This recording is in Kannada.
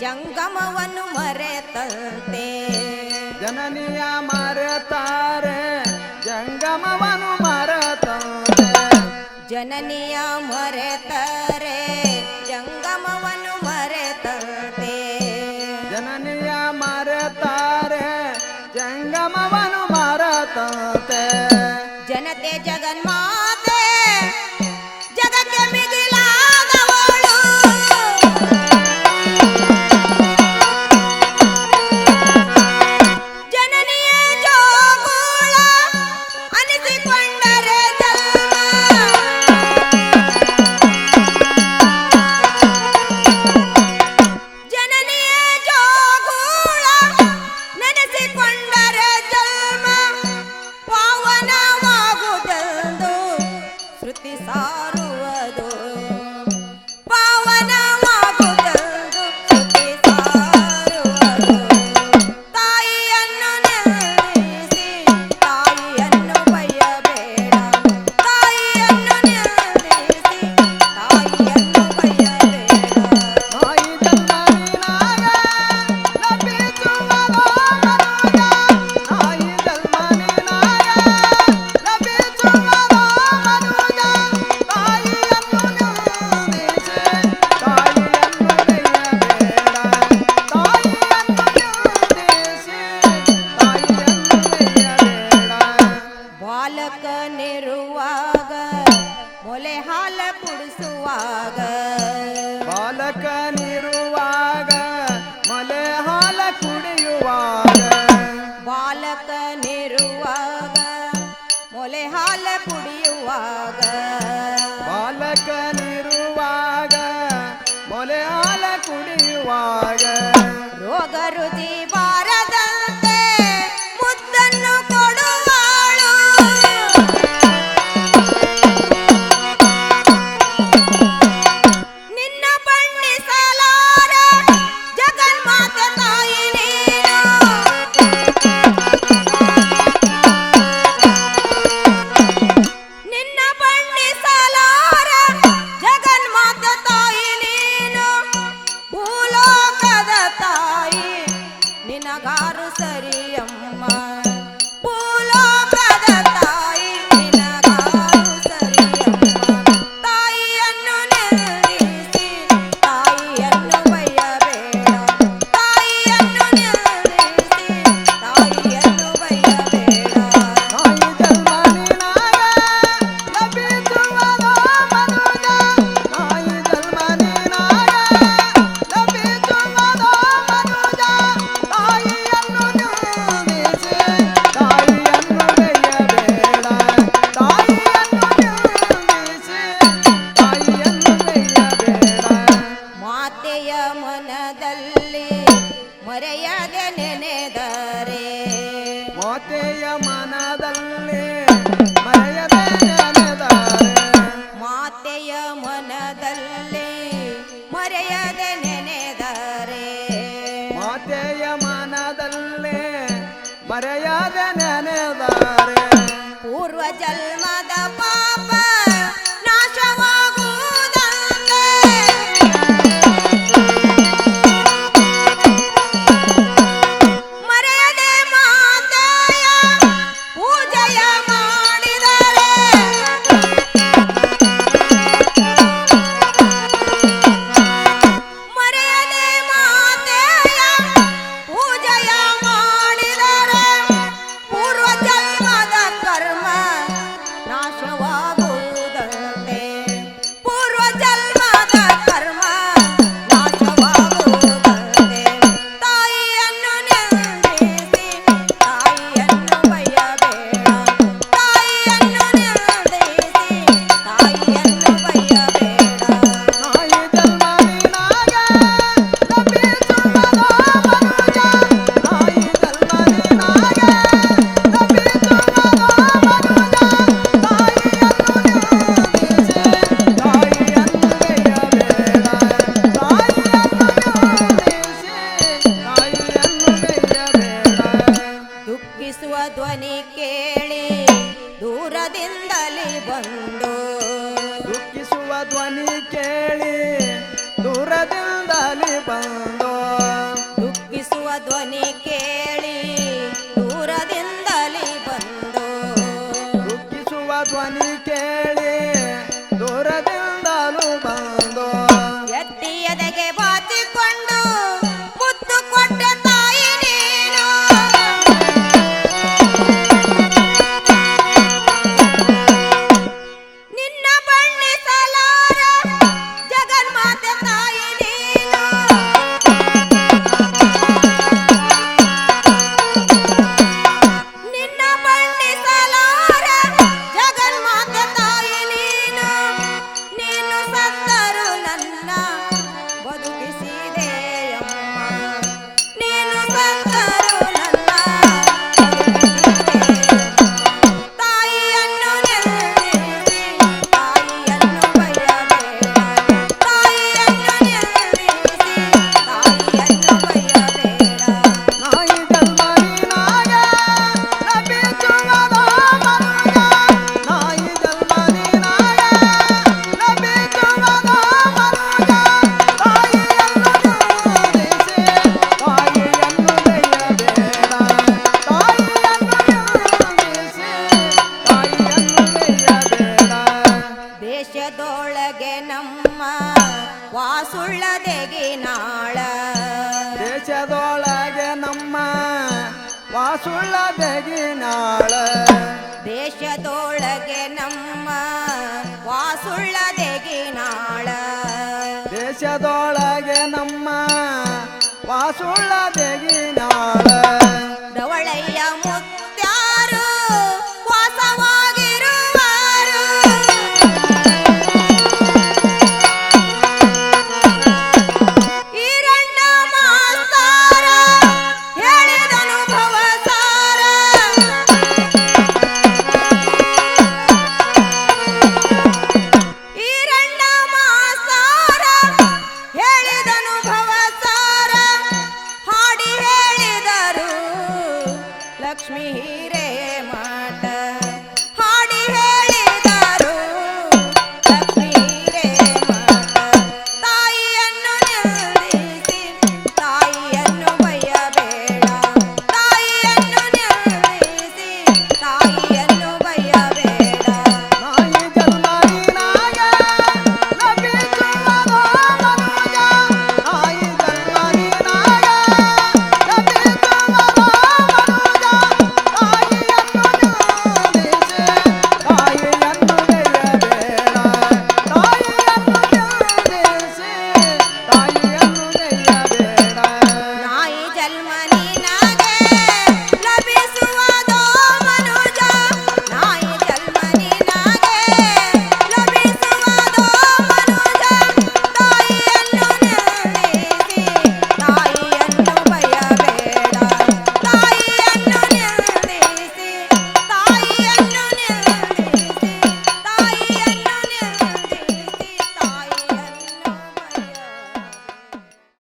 ಜಂಗಮವನ್ನು ಮರೆತಂತೆ. ಜನನಿಯ ಮರೆತಾರೆ ಜಂಗಮವನ್ನು ಮರೆತ ಜನನಿಯ ಮರೆತಾರೆ. Ah. ಬಾಲಕನಿರುವಾಗ ಮೊಲೆ ಹಾಲ ಕುಡಿಸುವಾಗ. ಬಾಲಕನಿರುವಾಗ ಮೊಲೆ ಹಾಲ ಕುಡಿಯುವಾಗ. ಬಾಲಕನಿರುವಾಗ ಮೊಲೆ ಹಾಲ ಕುಡಿಯುವಾಗ. ಬಾಲಕನಿರುವಾಗ ಮೊಲೆ ಹಾಲ ಕುಡಿಯುವಾಗ. ರೋಗ ಮನದಲ್ಲಿ ಮರೆಯದೆ ನೆನೆದರೆ. ಮಾತೆಯ ದೂರದಿಂದಲೇ ಬಂದು. ದುಃಖಿಸುವ ಧ್ವನಿ ಕೇಳಿ ದೂರದಿಂದಲೇ ಬಂದು. ದುಃಖಿಸುವ ಧ್ವನಿ ಕೇಳಿ ತೆಗಿನಾಳ ದೇಶದೊಳಗೆ ನಮ್ಮ ವಾಸುಳ್ಳ ತೆಗಿನಾಳ ದೇಶದೊಳಗೆ ನಮ್ಮ ವಾಸುಳ್ಳ ತೆಗಿನಾಳ ದೇಶದೊಳಗೆ ನಮ್ಮ ವಾಸುಳ್ಳ ತೆಗಿನಾಳ ಲಕ್ಷ್ಮೀ